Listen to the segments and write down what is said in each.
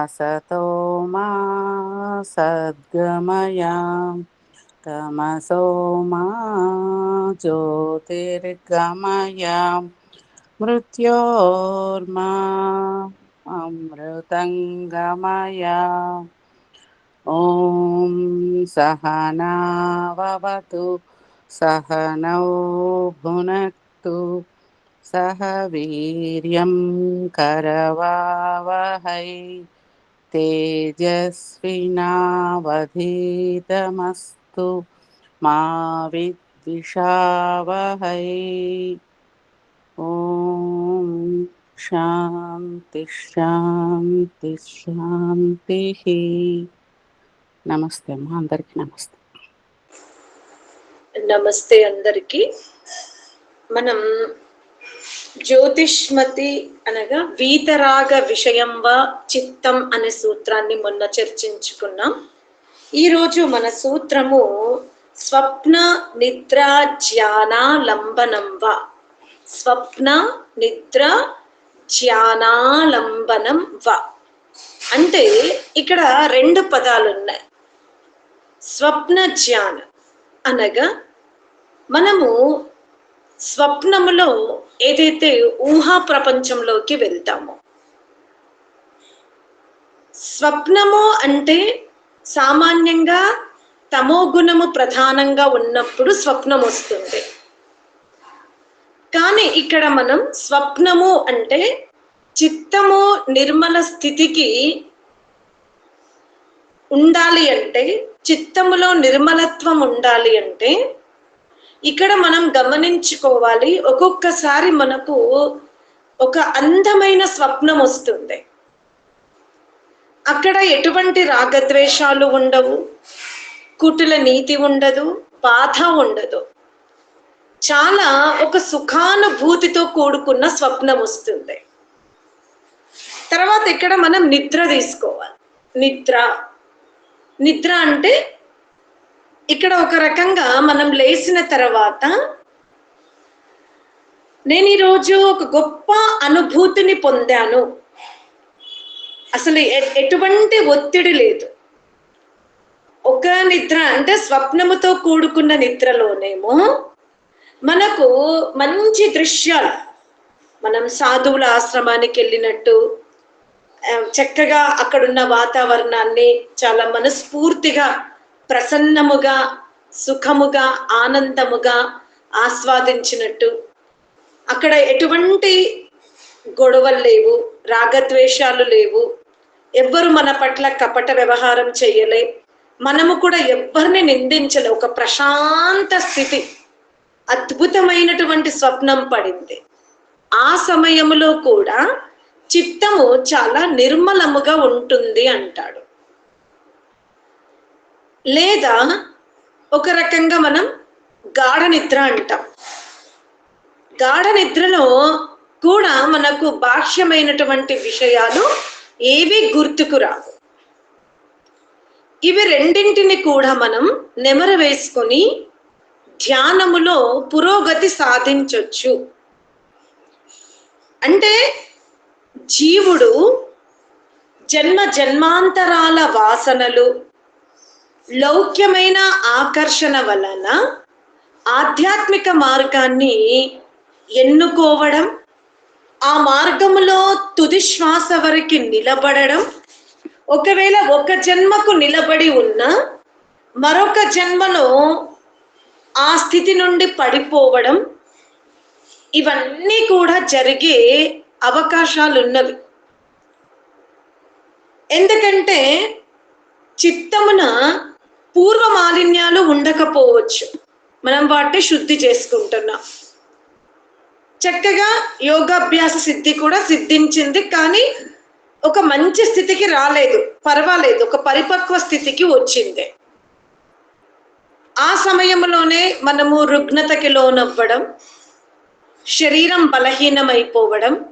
असतो मा सद्गमया तमसो मा ज्योतिर्गमया मृत्योर्मा अमृतङ्गमया ॐ सहनाववतु सहनौ भुनक्तु सह वीर्यं करवावहै तेजस्विनावधीतमस्तु मा विद्विषावहै ॐ शान्ति शान्ति शान्तिः నమస్తే అమ్మా అందరికీ నమస్తే నమస్తే అందరికి మనం జ్యోతిష్మతి అనగా వీతరాగ విషయం వా చిత్తం అనే సూత్రాన్ని మొన్న చర్చించుకున్నాం. ఈరోజు మన సూత్రము స్వప్న నిద్ర ధ్యానాలంబనం వా. స్వప్న నిద్ర ధ్యానాలంబనం వా. అంటే ఇక్కడ రెండు పదాలు ఉన్నాయి స్వప్న ధ్యాన అనగా మనము స్వప్నములో ఏదైతే ఊహా ప్రపంచంలోకి వెళ్తామో. స్వప్నము అంటే సామాన్యంగా తమో గుణము ప్రధానంగా ఉన్నప్పుడు స్వప్నం వస్తుంది. కానీ ఇక్కడ మనం స్వప్నము అంటే చిత్తము నిర్మల స్థితికి ఉండాలి అంటే చిత్తములో నిర్మలత్వం ఉండాలి అంటే ఇక్కడ మనం గమనించుకోవాలి ఒక్కొక్కసారి మనకు ఒక అందమైన స్వప్నం వస్తుంది. అక్కడ ఎటువంటి రాగద్వేషాలు ఉండవు కుటుల నీతి ఉండదు బాధ ఉండదు. చాలా ఒక సుఖానుభూతితో కూడుకున్న స్వప్నం వస్తుంది. తర్వాత ఇక్కడ మనం నిద్ర తీసుకోవాలి. నిద్ర. నిద్ర అంటే ఇక్కడ ఒక రకంగా మనం లేచిన తర్వాత నేను ఈరోజు ఒక గొప్ప అనుభూతిని పొందాను. అసలు ఎ- ఎటువంటి ఒత్తిడి లేదు. ఒక నిద్ర అంటే స్వప్నముతో కూడుకున్న నిద్రలోనేమో మనకు మంచి దృశ్యాలు మనం సాధువుల ఆశ్రమానికి వెళ్ళినట్టు చక్కగా అక్కడున్న వాతావరణాన్ని చాలా మనస్ఫూర్తిగా ప్రసన్నముగా సుఖముగా ఆనందముగా ఆస్వాదించినట్టు. అక్కడ ఎటువంటి గొడవలు లేవు రాగద్వేషాలు లేవు. ఎవ్వరు మన పట్ల కపట వ్యవహారం చేయలే. మనము కూడా ఎవ్వరిని నిందించలే. ఒక ప్రశాంత స్థితి అద్భుతమైనటువంటి స్వప్నం పడింది. ఆ సమయంలో కూడా చిత్తము చాలా నిర్మలముగా ఉంటుంది అంటాడు. లేదా ఒక రకంగా మనం గాఢ నిద్ర అంటాం. గాఢ నిద్రలో కూడా మనకు బాహ్యమైనటువంటి విషయాలు ఏవి గుర్తుకు రావు. ఇవి రెండింటిని కూడా మనం నెమర వేసుకొని ధ్యానములో పురోగతి సాధించవచ్చు అంటే జీవుడు జన్మ జన్మాంతరాల వాసనలు లౌక్యమైన ఆకర్షణ వలన ఆధ్యాత్మిక మార్గాన్ని ఎన్నుకోవడం ఆ మార్గంలో తుది శ్వాస వరకు నిలబడడం ఒకవేళ ఒక జన్మకు నిలబడి ఉన్న మరొక జన్మలో ఆ స్థితి నుండి పడిపోవడం ఇవన్నీ కూడా జరిగే అవకాశాలు ఉన్నవి ఎందుకంటే చిత్తమున పూర్వ మాలిన్యాలు ఉండకపోవచ్చు. మనం వాటిని శుద్ధి చేసుకుంటున్నాం. చక్కగా యోగాభ్యాస సిద్ధి కూడా సిద్ధించింది. కానీ ఒక మంచి స్థితికి రాలేదు. పర్వాలేదు. ఒక పరిపక్వ స్థితికి వచ్చింది. ఆ సమయంలోనే మనము రుగ్నతకి లోనవ్వడం శరీరం బలహీనమైపోవడం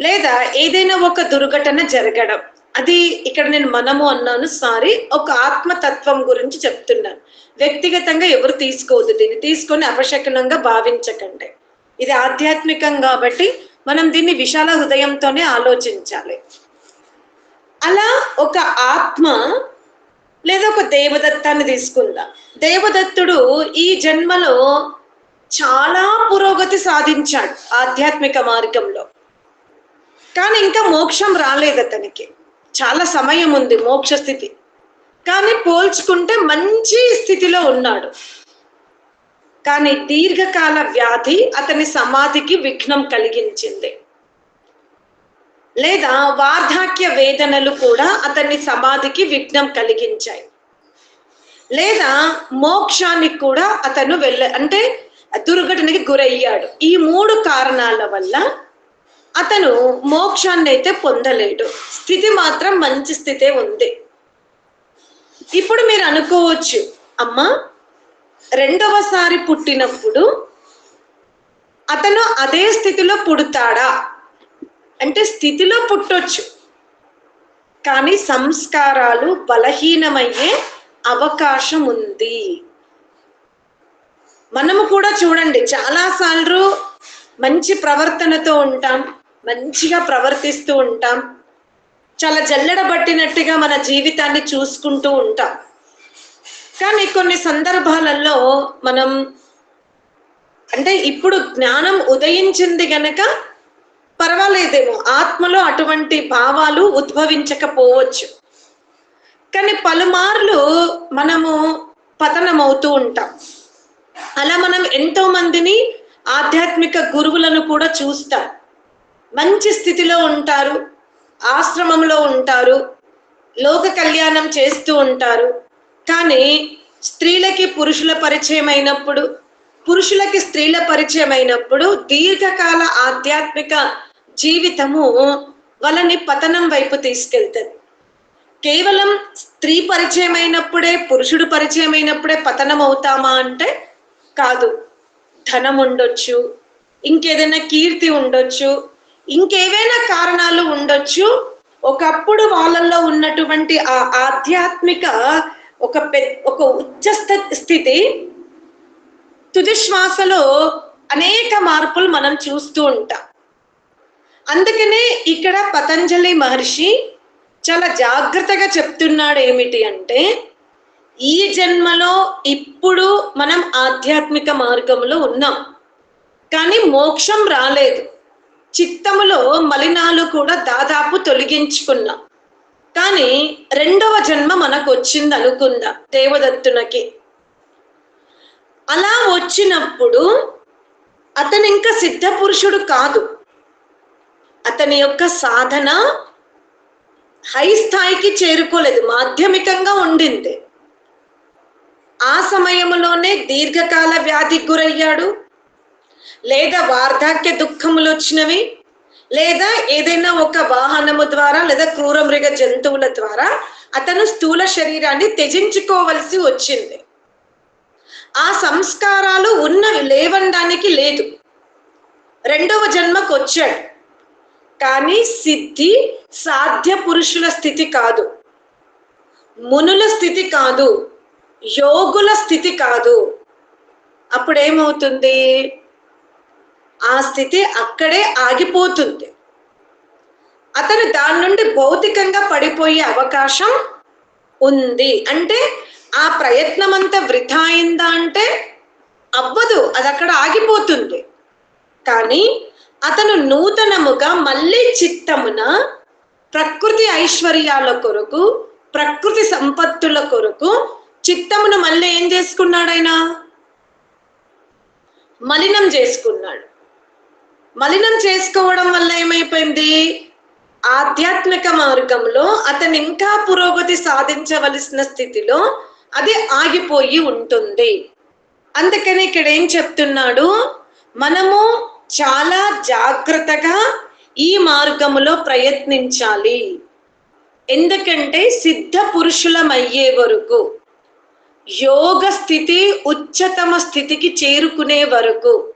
లేదా ఏదైనా ఒక దుర్ఘటన జరగడం. అది ఇక్కడ నేను మనము అన్నాను సారీ ఒక ఆత్మతత్వం గురించి చెప్తున్నాను. వ్యక్తిగతంగా ఎవరు తీసుకోవద్దు దీన్ని. తీసుకొని అపశకనంగా భావించకండి. ఇది ఆధ్యాత్మికం కాబట్టి మనం దీన్ని విశాల హృదయంతోనే ఆలోచించాలి. అలా ఒక ఆత్మ లేదా ఒక దేవదత్తాన్ని తీసుకుందాం. దేవదత్తుడు ఈ జన్మలో చాలా పురోగతి సాధించాడు ఆధ్యాత్మిక మార్గంలో. కానీ ఇంకా మోక్షం రాలేదు అతనికి. చాలా సమయం ఉంది మోక్ష స్థితి. కానీ పోల్చుకుంటే మంచి స్థితిలో ఉన్నాడు. కానీ దీర్ఘకాల వ్యాధి అతని సమాధికి విఘ్నం కలిగించింది. లేదా వార్ధాక్య వేదనలు కూడా అతని సమాధికి విఘ్నం కలిగించాయి. లేదా మోక్షానికి కూడా అతను వెళ్ళ అంటే దుర్ఘటనకి గురయ్యాడు. ఈ మూడు కారణాల వల్ల అతను మోక్షాన్ని అయితే పొందలేడు. స్థితి మాత్రం మంచి స్థితే ఉంది. ఇప్పుడు మీరు అనుకోవచ్చు అమ్మా రెండవసారి పుట్టినప్పుడు అతను అదే స్థితిలో పుడతాడా? అంటే స్థితిలో పుట్టొచ్చు. కానీ సంస్కారాలు బలహీనమయ్యే అవకాశం ఉంది. మనము కూడా చూడండి చాలాసార్లు మంచి ప్రవర్తనతో ఉంటాం. మంచిగా ప్రవర్తిస్తూ ఉంటాం. చాలా జల్లెడబట్టినట్టుగా మన జీవితాన్ని చూసుకుంటూ ఉంటాం. కానీ కొన్ని సందర్భాలలో మనం అంటే ఇప్పుడు జ్ఞానం ఉదయించింది గనక పర్వాలేదేమో. ఆత్మలో అటువంటి భావాలు ఉద్భవించకపోవచ్చు. కానీ పలుమార్లు మనము పతనమవుతూ ఉంటాం. అలా మనం ఎంతో మందిని ఆధ్యాత్మిక గురువులను కూడా చూస్తాం. మంచి స్థితిలో ఉంటారు ఆశ్రమంలో ఉంటారు లోక కళ్యాణం చేస్తూ ఉంటారు. కానీ స్త్రీలకి పురుషుల పరిచయం అయినప్పుడు పురుషులకి స్త్రీల పరిచయం అయినప్పుడు దీర్ఘకాల ఆధ్యాత్మిక జీవితము వాళ్ళని పతనం వైపు తీసుకెళ్తుంది. కేవలం స్త్రీ పరిచయం అయినప్పుడే పురుషుడు పరిచయం అయినప్పుడే పతనం అవుతామా అంటే కాదు. ధనం ఉండొచ్చు ఇంకేదైనా కీర్తి ఉండొచ్చు ఇంకేవైనా కారణాలు ఉండొచ్చు. ఒకప్పుడు వాళ్ళల్లో ఉన్నటువంటి ఆ ఆధ్యాత్మిక ఒక పె ఒక ఉచ్చస్థ స్థితి తుదిశ్వాసలో అనేక మార్పులు మనం చూస్తూ ఉంటాం. అందుకనే ఇక్కడ పతంజలి మహర్షి చాలా జాగ్రత్తగా చెప్తున్నాడు ఏమిటి అంటే ఈ జన్మలో ఇప్పుడు మనం ఆధ్యాత్మిక మార్గంలో ఉన్నాం. కానీ మోక్షం రాలేదు. చిత్తములో మలినాలు కూడా దాదాపు తొలగించుకున్నాం. కానీ రెండవ జన్మ మనకు వచ్చింది అనుకుందా దేవదత్తునకి. అలా వచ్చినప్పుడు అతను ఇంకా సిద్ధ పురుషుడు కాదు. అతని యొక్క సాధన హై స్థాయికి చేరుకోలేదు మాధ్యమికంగా ఉండింది. ఆ సమయంలోనే దీర్ఘకాల వ్యాధికి గురయ్యాడు. లేదా వార్ధాక్య దుఃఖములు వచ్చినవి లేదా ఏదైనా ఒక వాహనము ద్వారా లేదా క్రూర మృగ జంతువుల ద్వారా అతను స్థూల శరీరాన్ని త్యజించుకోవలసి వచ్చింది. ఆ సంస్కారాలు ఉన్నవి లేవనడానికి లేదు. రెండవ జన్మకు వచ్చాడు. కానీ సిద్ధి సాధ్య పురుషుల స్థితి కాదు. మునుల స్థితి కాదు. యోగుల స్థితి కాదు. అప్పుడేమవుతుంది? ఆ స్థితి అక్కడే ఆగిపోతుంది. అతను దాని నుండి భౌతికంగా పడిపోయే అవకాశం ఉంది. అంటే ఆ ప్రయత్నం అంతా వృధా అయిందా అంటే అవ్వదు అది అక్కడ ఆగిపోతుంది. కానీ అతను నూతనముగా మళ్ళీ చిత్తమున ప్రకృతి ఐశ్వర్యాల కొరకు ప్రకృతి సంపత్తుల కొరకు చిత్తమును మళ్ళీ ఏం చేసుకున్నాడైనా మలినం చేసుకున్నాడు. మలినం చేసుకోవడం వల్ల ఏమైపోయింది? ఆధ్యాత్మిక మార్గంలో అతను ఇంకా పురోగతి సాధించవలసిన స్థితిలో అది ఆగిపోయి ఉంటుంది. అందుకని ఇక్కడ ఏం చెప్తున్నాడు? మనము చాలా జాగ్రత్తగా ఈ మార్గములో ప్రయత్నించాలి. ఎందుకంటే సిద్ధ పురుషులమయ్యే వరకు యోగ స్థితి ఉచ్చతమ స్థితికి చేరుకునే వరకు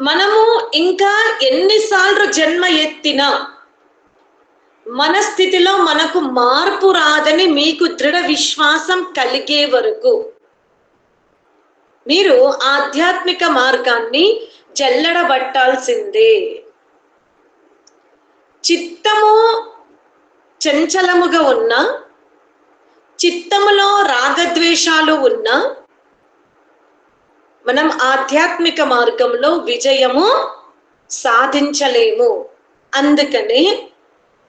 మనము ఇంకా ఎన్నిసార్లు జన్మ ఎత్తినా మన స్థితిలో మనకు మార్పు రాదని మీకు దృఢ విశ్వాసం కలిగే వరకు మీరు ఆధ్యాత్మిక మార్గాన్ని జల్లడబట్టాల్సిందే. చిత్తము చంచలముగా ఉన్న చిత్తములో రాగద్వేషాలు ఉన్న మనం ఆధ్యాత్మిక మార్గంలో విజయము సాధించలేము. అందుకని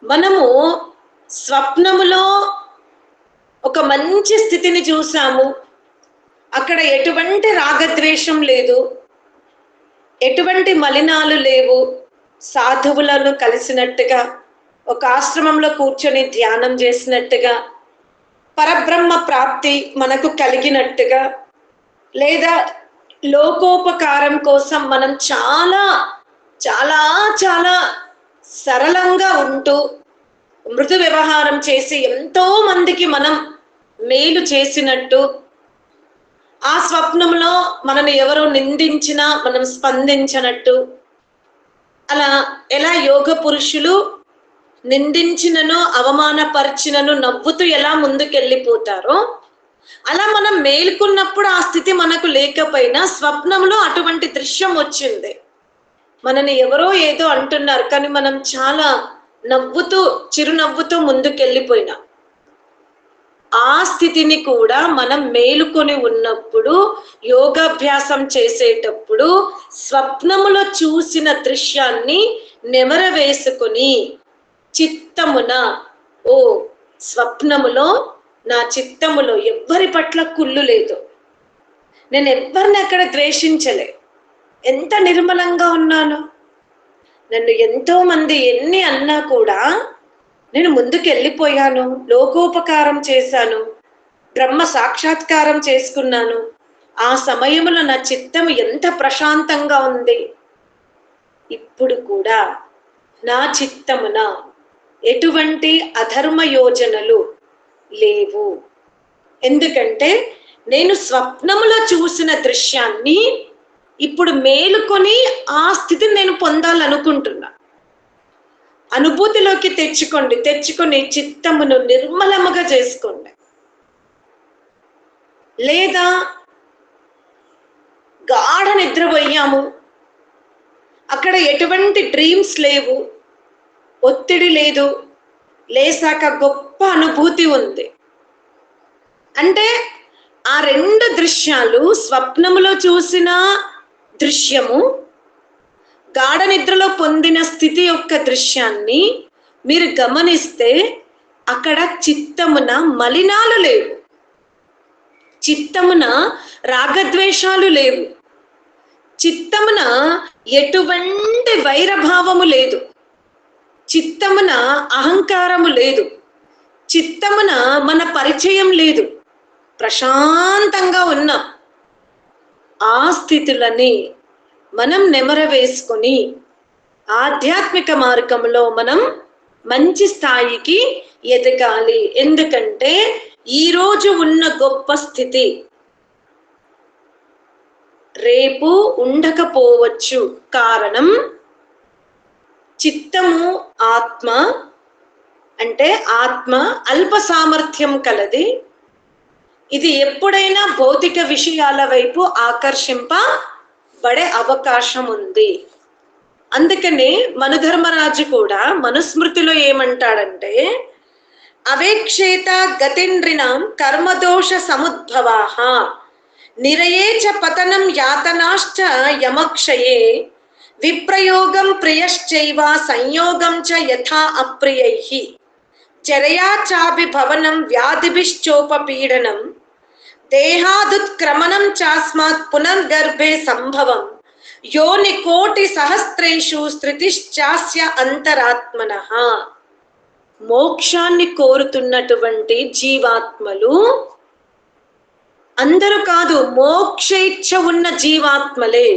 మనము స్వప్నములో ఒక మంచి స్థితిని చూసాము. అక్కడ ఎటువంటి రాగద్వేషం లేదు. ఎటువంటి మలినాలు లేవు. సాధువులను కలిసినట్టుగా ఒక ఆశ్రమంలో కూర్చొని ధ్యానం చేసినట్టుగా పరబ్రహ్మ ప్రాప్తి మనకు కలిగినట్టుగా లేదా లోకోపకారం కోసం మనం చాలా చాలా చాలా సరళంగా ఉంటూ మృదు వ్యవహారం చేసి ఎంతో మందికి మనం మేలు చేసినట్టు ఆ స్వప్నంలో మనని ఎవరు నిందించినా మనం స్పందించనట్టు అలా ఎలా యోగ పురుషులు నిందించినను అవమానపరిచినను నవ్వుతూ ఎలా ముందుకెళ్ళిపోతారో అలా మనం మేల్కొన్నప్పుడు ఆ స్థితి మనకు లేకపోయినా స్వప్నంలో అటువంటి దృశ్యం వచ్చింది. మనని ఎవరో ఏదో అంటున్నారు కానీ మనం చాలా నవ్వుతూ చిరునవ్వుతూ ముందుకెళ్ళిపోయినా. ఆ స్థితిని కూడా మనం మేలుకొని ఉన్నప్పుడు యోగాభ్యాసం చేసేటప్పుడు స్వప్నములో చూసిన దృశ్యాన్ని నెమర వేసుకొని చిత్తమున ఓ స్వప్నములో నా చిత్తములో ఎవ్వరి పట్ల కుళ్ళు లేదు. నేను ఎవ్వరిని అక్కడ ద్వేషించలే. ఎంత నిర్మలంగా ఉన్నాను. నన్ను ఎంతో మంది ఎన్ని అన్నా కూడా నేను ముందుకు వెళ్ళిపోయాను లోకోపకారం చేశాను బ్రహ్మ సాక్షాత్కారం చేసుకున్నాను. ఆ సమయంలో నా చిత్తం ఎంత ప్రశాంతంగా ఉంది. ఇప్పుడు కూడా నా చిత్తమున ఎటువంటి అధర్మ యోజనలు లేవు. ఎందుకంటే నేను స్వప్నములో చూసిన దృశ్యాన్ని ఇప్పుడు మేలుకొని ఆ స్థితిని నేను పొందాలనుకుంటున్నా. అనుభూతిలోకి తెచ్చుకోండి. తెచ్చుకొని చిత్తమును నిర్మలముగా చేసుకోండి. లేదా గాఢ నిద్రపోయాము. అక్కడ ఎటువంటి డ్రీమ్స్ లేవు. ఒత్తిడి లేదు. లేసాక గొప్ప అనుభూతి ఉంది. అంటే ఆ రెండు దృశ్యాలు స్వప్నములో చూసిన దృశ్యము గాఢ నిద్రలో పొందిన స్థితి యొక్క దృశ్యాన్ని మీరు గమనిస్తే అక్కడ చిత్తమున మలినాలు లేవు. చిత్తమున రాగద్వేషాలు లేవు. చిత్తమున ఎటువంటి వైరభావము లేదు. చిత్తమున అహంకారము లేదు. చిత్తమున మన పరిచయం లేదు. ప్రశాంతంగా ఉన్నాం ఆ స్థితులని మనం నెమర వేసుకొని ఆధ్యాత్మిక మార్గంలో మనం మంచి స్థాయికి ఎదగాలి. ఎందుకంటే ఈరోజు ఉన్న గొప్ప స్థితి రేపు ఉండకపోవచ్చు. కారణం చిత్తము ఆత్మ అంటే ఆత్మ అల్ప సామర్థ్యం కలది. ఇది ఎప్పుడైనా భౌతిక విషయాల వైపు ఆకర్షింపబడే అవకాశం ఉంది. అందుకనే మనుధర్మరాజు కూడా మనుస్మృతిలో ఏమంటాడంటే అవేక్షేత గతింద్రినాం కర్మదోష సముద్భవాహ నిరయే చ పతనం యాతనాశ్చ యమక్షయే. విప్రయోగం ప్రియశ్చైవ సంయోగం చ యథా అప్రియై. చరయా చాభిభవనం వ్యాధిభిశ్చోపపీడనం దేహాదుత్క్రమణం చాస్మాత్ పునర్గర్భే సంభవం యోని కోటి సహస్రేషు స్థృతిశ్చాస్య అంతరాత్మన మోక్షాన్ని కోరుతున్నటువంటి జీవాత్మలు అందరూ కాదు మోక్షేచ్ఛ ఉన్న జీవాత్మలే.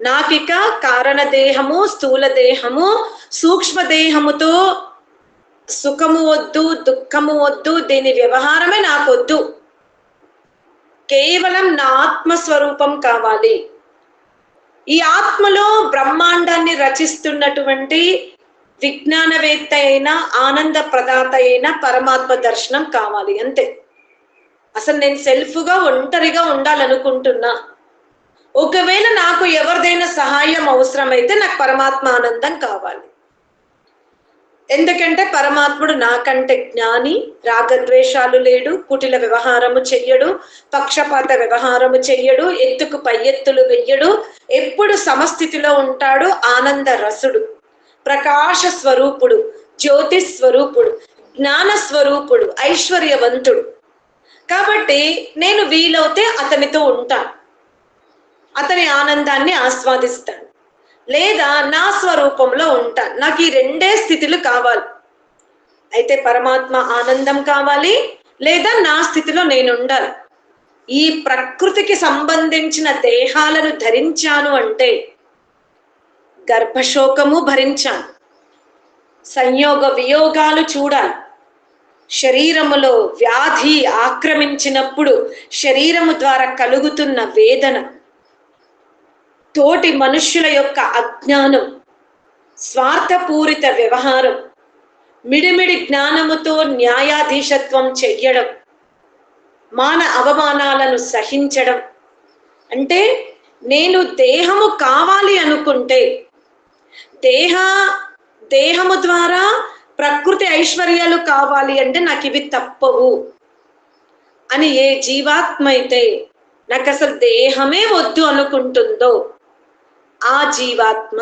నాకిక కారణ దేహము స్థూల దేహము సూక్ష్మ దేహముతో సుఖము వద్దు దుఃఖము వద్దు దీని వ్యవహారమే నాకొద్దు. కేవలం నా ఆత్మస్వరూపం కావాలి. ఈ ఆత్మలో బ్రహ్మాండాన్ని రచిస్తున్నటువంటి విజ్ఞానవేత్త అయిన ఆనంద ప్రదాత అయిన పరమాత్మ దర్శనం కావాలి అంతే. అసలు నేను సెల్ఫ్గా ఒంటరిగా ఉండాలనుకుంటున్నా. ఒకవేళ నాకు ఎవరిదైనా సహాయం అవసరమైతే నాకు పరమాత్మ ఆనందం కావాలి. ఎందుకంటే పరమాత్ముడు నాకంటే జ్ఞాని రాగద్వేషాలు లేడు కుటిల వ్యవహారము చెయ్యడు పక్షపాత వ్యవహారము చెయ్యడు ఎత్తుకు పై ఎత్తులు వెయ్యడు ఎప్పుడు సమస్థితిలో ఉంటాడు ఆనంద రసుడు ప్రకాశ స్వరూపుడు జ్యోతి స్వరూపుడు జ్ఞాన స్వరూపుడు ఐశ్వర్యవంతుడు. కాబట్టి నేను వీలవుతే అతనితో ఉంటాను. అతని ఆనందాన్ని ఆస్వాదిస్తాను. లేదా నా స్వరూపంలో ఉంటాను నాకు ఈ రెండే స్థితులు కావాలి. అయితే పరమాత్మ ఆనందం కావాలి లేదా నా స్థితిలో నేను ఉండాలి? ఈ ప్రకృతికి సంబంధించిన దేహాలను ధరించాను అంటే గర్భశోకము భరించాను. సంయోగ వియోగాలు చూడాలి. శరీరములో వ్యాధి ఆక్రమించినప్పుడు శరీరము ద్వారా కలుగుతున్న వేదన తోటి మనుష్యుల యొక్క అజ్ఞానం స్వార్థపూరిత వ్యవహారం మిడిమిడి జ్ఞానముతో న్యాయాధీశత్వం చెయ్యడం మాన అవమానాలను సహించడం. అంటే నేను దేహము కావాలి అనుకుంటే దేహ దేహము ద్వారా ప్రకృతి ఐశ్వర్యాలు కావాలి అంటే నాకు ఇవి తప్పవు. అని ఏ జీవాత్మ అయితే నాకు అసలు దేహమే వద్దు అనుకుంటుందో ఆ జీవాత్మ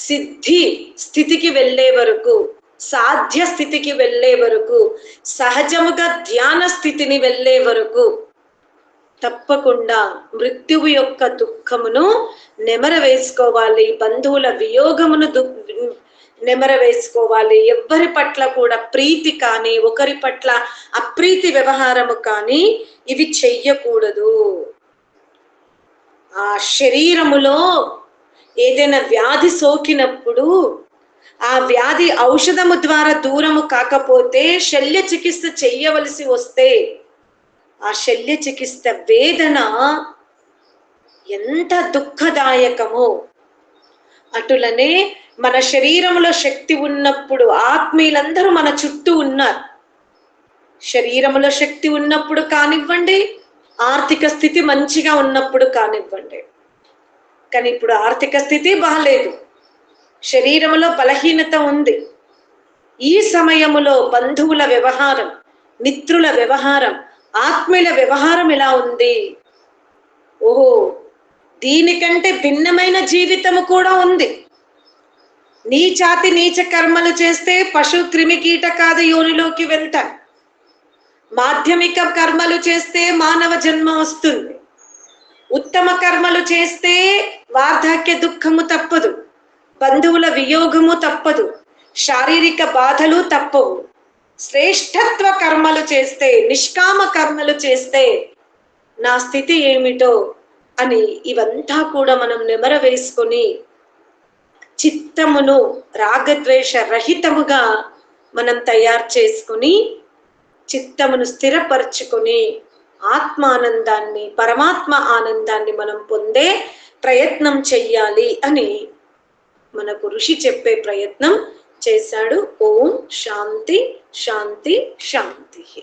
సిద్ధి స్థితికి వెళ్ళే వరకు సాధ్య స్థితికి వెళ్ళే వరకు సహజముగా ధ్యాన స్థితిని వెళ్ళే వరకు తప్పకుండా మృత్యువు యొక్క దుఃఖమును నెమర వేసుకోవాలి బంధువుల వియోగమును దు నెమర వేసుకోవాలి ఎవ్వరి పట్ల కూడా ప్రీతి కానీ ఒకరి పట్ల అప్రీతి వ్యవహారము కానీ ఇవి చెయ్యకూడదు. ఆ శరీరములో ఏదైనా వ్యాధి సోకినప్పుడు ఆ వ్యాధి ఔషధము ద్వారా దూరము కాకపోతే శల్య చికిత్స చెయ్యవలసి వస్తే ఆ శల్య చికిత్స వేదన ఎంత దుఃఖదాయకమో. అటులనే మన శరీరంలో శక్తి ఉన్నప్పుడు ఆత్మీయులందరూ మన చుట్టూ ఉన్నారు. శరీరములో శక్తి ఉన్నప్పుడు కానివ్వండి ఆర్థిక స్థితి మంచిగా ఉన్నప్పుడు కానివ్వండి. కానీ ఇప్పుడు ఆర్థిక స్థితి బాగాలేదు. శరీరంలో బలహీనత ఉంది. ఈ సమయములో బంధువుల వ్యవహారం మిత్రుల వ్యవహారం ఆత్మీయుల వ్యవహారం ఎలా ఉంది? ఓహో దీనికంటే భిన్నమైన జీవితము కూడా ఉంది. నీచాతి నీచ కర్మలు చేస్తే పశు క్రిమి కీటకాది యోనిలోకి వెళ్తాయి. మాధ్యమిక కర్మలు చేస్తే మానవ జన్మ వస్తుంది. ఉత్తమ కర్మలు చేస్తే వార్ధక్య దుఃఖము తప్పదు. బంధువుల వియోగము తప్పదు. శారీరక బాధలు తప్పవు. శ్రేష్టత్వ కర్మలు చేస్తే నిష్కామ కర్మలు చేస్తే నా స్థితి ఏమిటో అని ఇవంతా కూడా మనం నెమర వేసుకొని చిత్తమును రాగద్వేష రహితముగా మనం తయారు చేసుకుని చిత్తమును స్థిరపరచుకొని ఆత్మానందాన్ని పరమాత్మ ఆనందాన్ని మనం పొందే ప్రయత్నం చెయ్యాలి అని మనకు ఋషి చెప్పే ప్రయత్నం చేశాడు. ఓం శాంతి శాంతి శాంతి.